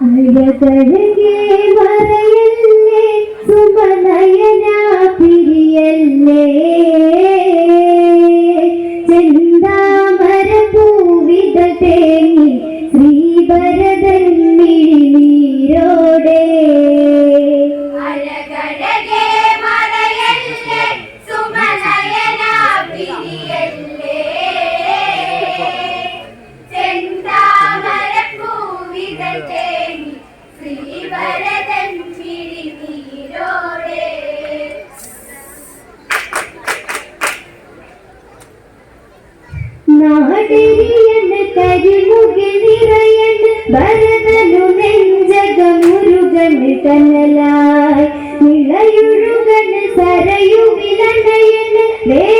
അഴകഴകേ മറയല്ലേ സുമനയന പിരിയല്ലേ. തന്നലായി നിളയുഴുകൻ സരയുവിലണയൻ വേ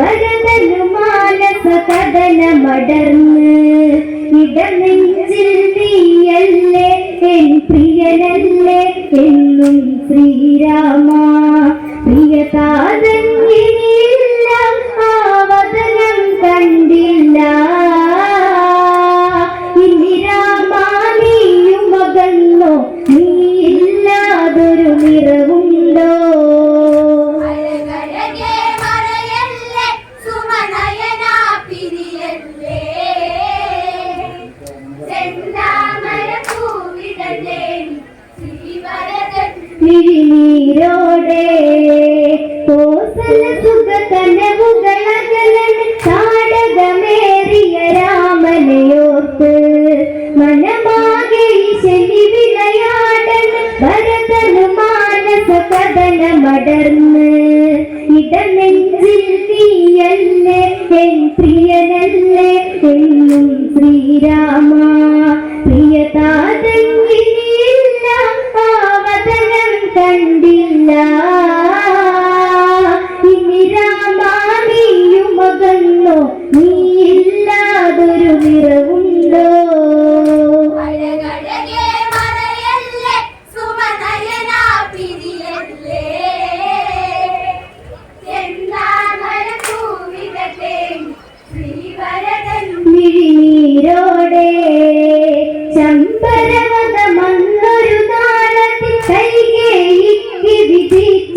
പരതലുമാനസ കഥനമടർന്ന്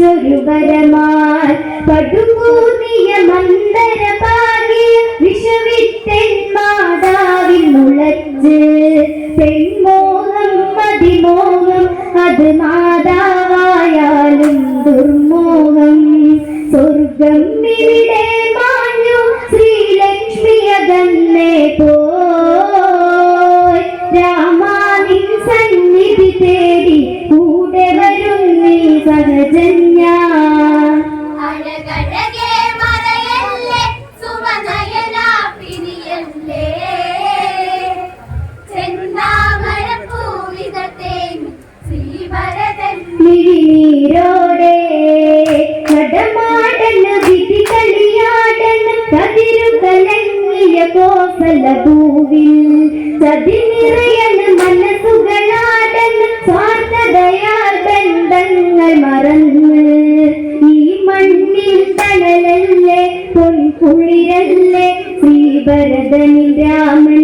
ചൊരുവരമാൻ പടുകൂറിയ മന്ദരമാകെ വിഷവിത്തൻ മാതാവിൽ മുളച്ച് പെൺമോഹം മതിമോഹം അത് മാ കോസലഭൂവിൽ ചതി നിറയൻ മനസ്സുകളാടൻ സ്വാർത്ഥതയാൽ മറന്ന് ഈ മണ്ണിൽ തണലല്ലേ പൊൻകുളിരല്ലേ ശ്രീഭരതനി രാമൻ?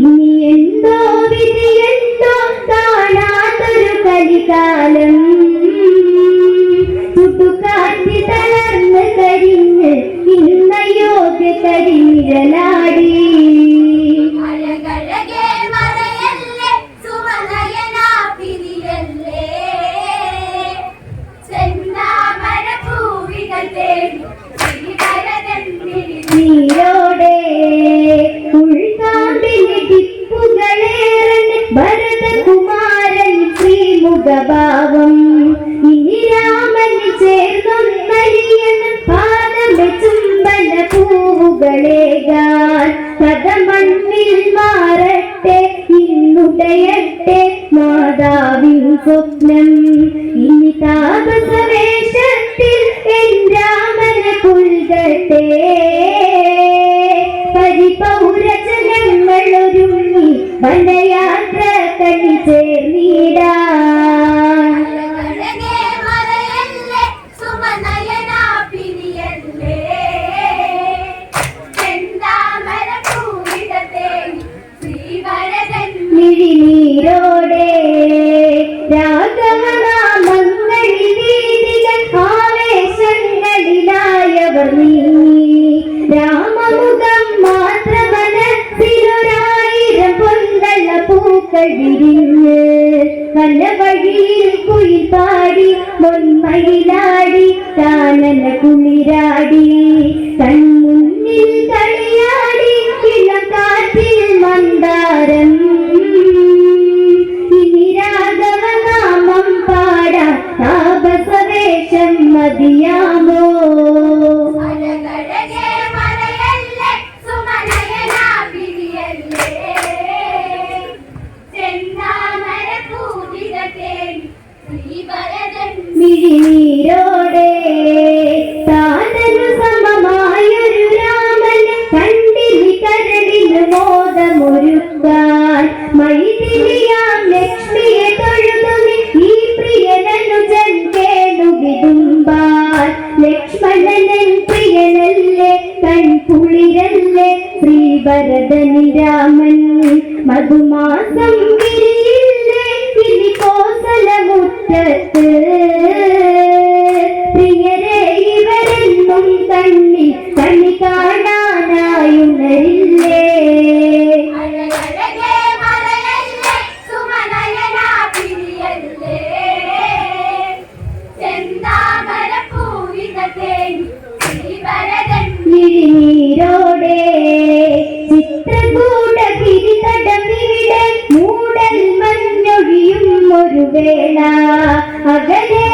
ഇനി എന്തോ വിധി എന്തോ കാണാത്തൊരു കലികാലം? ചുട്ടുകാറ്റി തളർന്ന് കരിഞ്ഞ് ഇന്ന യോഗ്യ പൂവുകളേകാൻ കഥമണ്ണിൽ മാറട്ടെ ഇന്നുടയട്ടെ മാതാവിൻ സ്വപ്നം. ഇനി താപസവേശത്തിൽ എൻ രാമന പുൽകട്ടെ. പൂക്കൾ നല്ല വഴിയിൽ കുയിൽ പാടി മൊന്മയിലാടി താനന കുളിരാടി കൺമുന്നിൽ കളിയാടി കിളക്കാറ്റിൽ മന്ദാരം. ഇനി രാഘവനാമം പാടാ താപസവേഷം മതിയാമോ? താനു സമമായൊരു രാമൻ കണ്ടിനി കരടിന് മോദമൊരുക്കാൻ മൈതിരിയാം പ്രിയരെ ഇവരെന്നും തണ്ണി കണ്ണി കാണാനായുണരില്ലേ മിഴിനീരോടെ ചിത്രകൂട ഗിരിതടമിവിടെ മൂടൽ മഞ്ഞൊഴിയും ഒരു വേള. അകലെ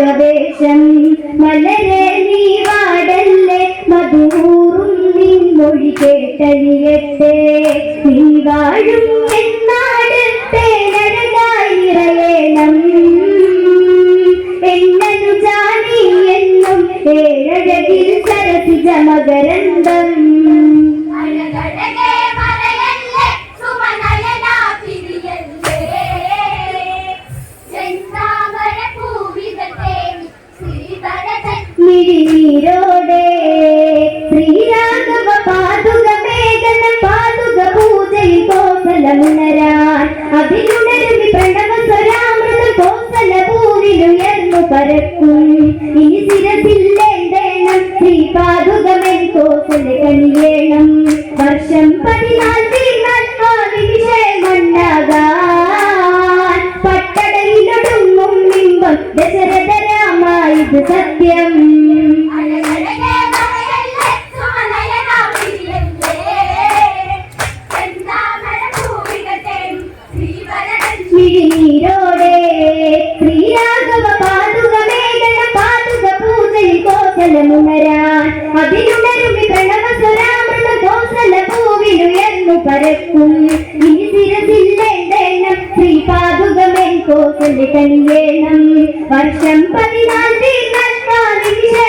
ഉപദേശം വളരെ പരക്കും ഇനി ശിരസില്ലേണ്ടേണം. ശ്രീപാദുകമെൻ കോസല കനിയേണം. വർഷം പതിനാല് തീർന്നാൽ ആ നിമിഷമുണ്ടാകാൻ പട്ടടയിലൊടുങ്ങും ബിംബം ദശരഥ സത്യം. പരക്കും ഇനി ശിരസില്ലേണ്ടേണം ശ്രീപാദുകമെൻ കോസൽ കനിയേണം വർഷം പതിനാല് തീർന്നാൽ